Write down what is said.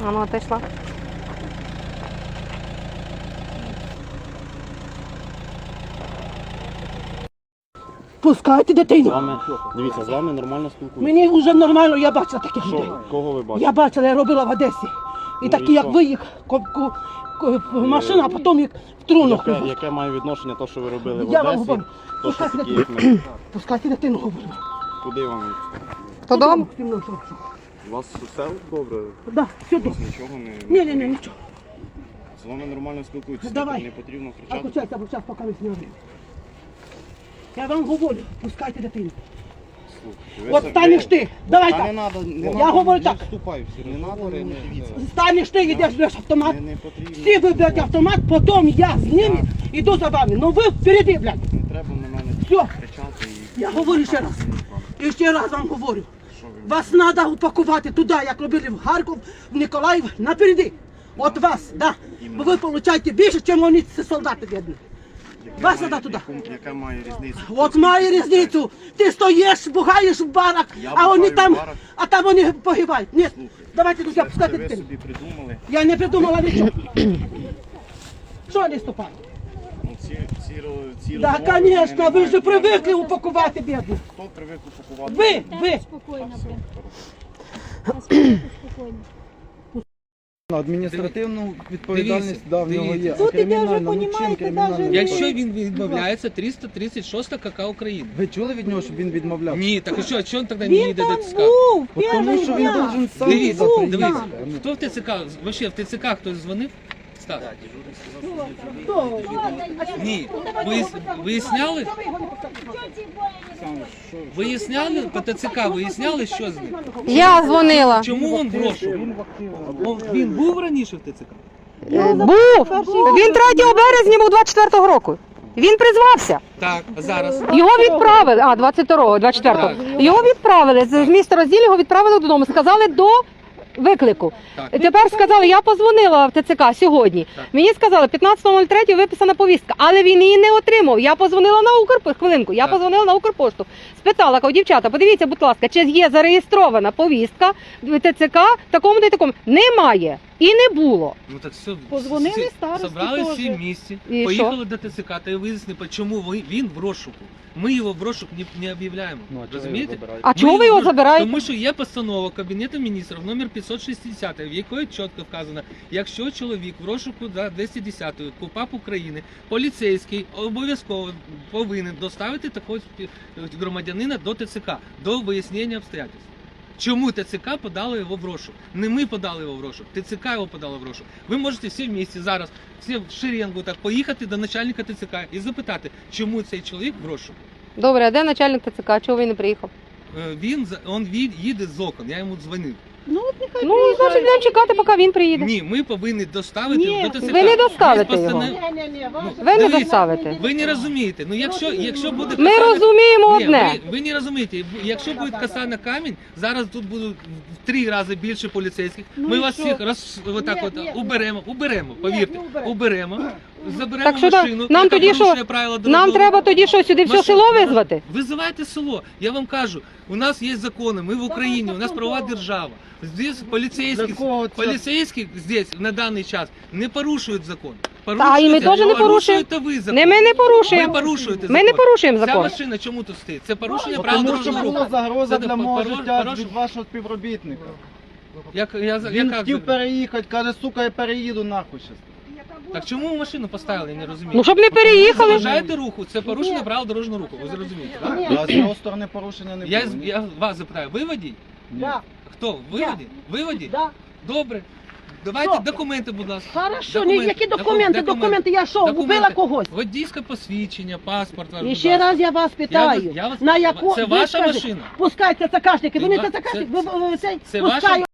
А ну, отойшла. Пускайте З дитину. вами, дивіться, з вами нормально спілкуюся. Мені вже нормально, я бачила таких людей. Що, кого ви бачите? Я бачила, я робила в Одесі. І Ну, такі, і як що? ви їх, ко- ко- ко- машина, а потім їх в труну. Яке, яке має відношення те, що ви робили в Я вам Одесі? говорю, То, що пускайте такі, як ми. Пускайте дитину, говорю. Куди вам? Додому? У вас все добре? Да, сюди. Нічого не... Ні, ні, ні, нічого. З вами нормально спілкуються. Давай. Не потрібно А кричати. бо зараз поки не зняли. Я вам говорю, пускайте дитину. Слухайте, ви От станеш ти, давай Та не так. надо, не Я надо, говорю не так. вступай в це, не надо, не дивіться. Станеш ти, йдеш, береш автомат. Не, не потрібно. Всі ви автомат, потім я з ними йду за вами. Ну ви впереді, блядь. Не треба на мене Все. кричати і... Я говорю ще раз. І ще раз вам говорю. Вас треба упакувати туди, як робили в Харків, в Ніколаїв, напереді. От вас, да. Бо ви отримуєте більше, ніж вони ці солдати бідні. Вас треба туди. Яка має різниця? От має різницю. Ти стоїш, бугаєш в барах, Я а вони бухаю в там, а там вони погибають. Ні, давайте туди Це, це пускати ви дитину. собі придумали. Я не придумала нічого. Що не ступаю? Ну, ці, ці, ро- ці Да, не ви вже привикли упакувати бідних. Хто привик упакувати? Ви, ви. Спокойно, Все, блин. Адміністративну відповідальність да, в нього є. Тут а іде вже, ну чим понімаєте, кримінальну? даже- Якщо він відмовляється, 336 КК України. Ви чули від нього, щоб він відмовляв? Ні, так а що, чого він тоді не Він їде там до ТЦК? був, От тому перший що він дня. должен сам Дивіться, був дивіться, хто в ТЦК, вообще в ТЦК хтось дзвонив? Стас? Хто? Ні. Вияс- Виясняли? Виясняли по ТЦК, виясняли, що з ним? Я дзвонила. Чому він в розшуку? Он- Він був раніше в ТЦК? Е, Був. Він 3 березня був 24-го року. Він призвався. Так, а зараз? Його відправили. А, 22-го, 24-го. Його відправили з з міста розділу, його відправили додому. Сказали до виклику. Так. Тепер сказали, я позвонила в ТЦК сьогодні. Так. Мені сказали, 15.03 виписана повістка, але він її не отримав. Я позвонила на Укрпошту, хвилинку, я Так. позвонила на Укрпошту. Спитала, кажу, дівчата, подивіться, будь ласка, чи є зареєстрована повістка в ТЦК такому та такому. Немає. І не було. Ну так все. Позвонили всі- старості Собрали всі в місті, І поїхали до ТЦК та й вияснили, чому він в розшуку. Ми його в розшук не, не об'являємо. Ну, а чого його Розумієте? забирають? А чого ви його в розшук- забираєте? Тому що є постанова Кабінету міністрів номер 560, в якої чітко вказано, якщо чоловік в розшуку за 210 КУПАП України, поліцейський обов'язково повинен доставити такого спі- громадянина до ТЦК, до вияснення обстоятельств. Чому ТЦК подало його в розшук? Не ми подали його в розшук, ТЦК його подало в розшук. Ви можете всі в місті зараз, всі в шеренгу так поїхати до начальника ТЦК і запитати, чому цей чоловік в рошу? Добре, а де начальник ТЦК? Чого він не приїхав? Е, Він за- он від- їде з окон, я йому дзвонив. Ну, от нехай Ну, приїжджає. значить, будемо чекати, поки він приїде. Ні, ми повинні доставити Ні, до ТЦК. ви не доставите його. постанов- Ні, ні, ні, Ну, Ви не дивіться, доставите. Ви не розумієте. Ну якщо, якщо буде Ми касальна- розуміємо Ні, одне. Ви, ви не розумієте. Якщо буде каса на камінь, зараз тут будуть в три рази більше поліцейських. Ну Ми і вас що? всіх роз отак Ні, от ні, уберемо, уберемо, повірте, не уберемо. уберемо, заберемо Так що машину. нам яка тоді що? порушує правила Нам дорожнього треба руху. тоді що, сюди все Машину- село визвати? Визивайте село. Я вам кажу, у нас є закони, ми в Україні, у нас правова держава. Здесь Для поліцейські, кого це? поліцейські здесь на даний час не порушують закон. Та, і ми теж не порушуємо. порушуєте ви закон. Не, ми не Ви порушуємо. порушуєте Ми не закон. порушуємо Ця закон. машина чому тут стоїть? Це порушення правил Тому що дорожнього була руху. загроза Це для мого порож- життя порож- від вашого співробітника. Як, я, за- Він яка хотів переїхати, каже, сука, я переїду нахуй щас. Так чому ви машину поставили, я не розумію. Ну, щоб не Ви переїхали. заважаєте руху, це порушення правил дорожнього руху, ви зрозумієте, так? А з його сторони порушення не Я, було. я вас запитаю, ви водій? Ні. Да, Хто? Ви Я. водій? Ви водій? да. Добре. Давайте Що? документи, будь ласка. Хорошо, Документи, ні, які документи, документи, документи. документи, я що, Документи. вбила когось? Водійське посвідчення, паспорт ваш. І будь ще ласка. раз я вас питаю, я вас- на яку... це ви ваша скажіть, машина? Пускайте ви не Це- ЦКшники, це- ви, ви, ви, цей, це ваша- пускаю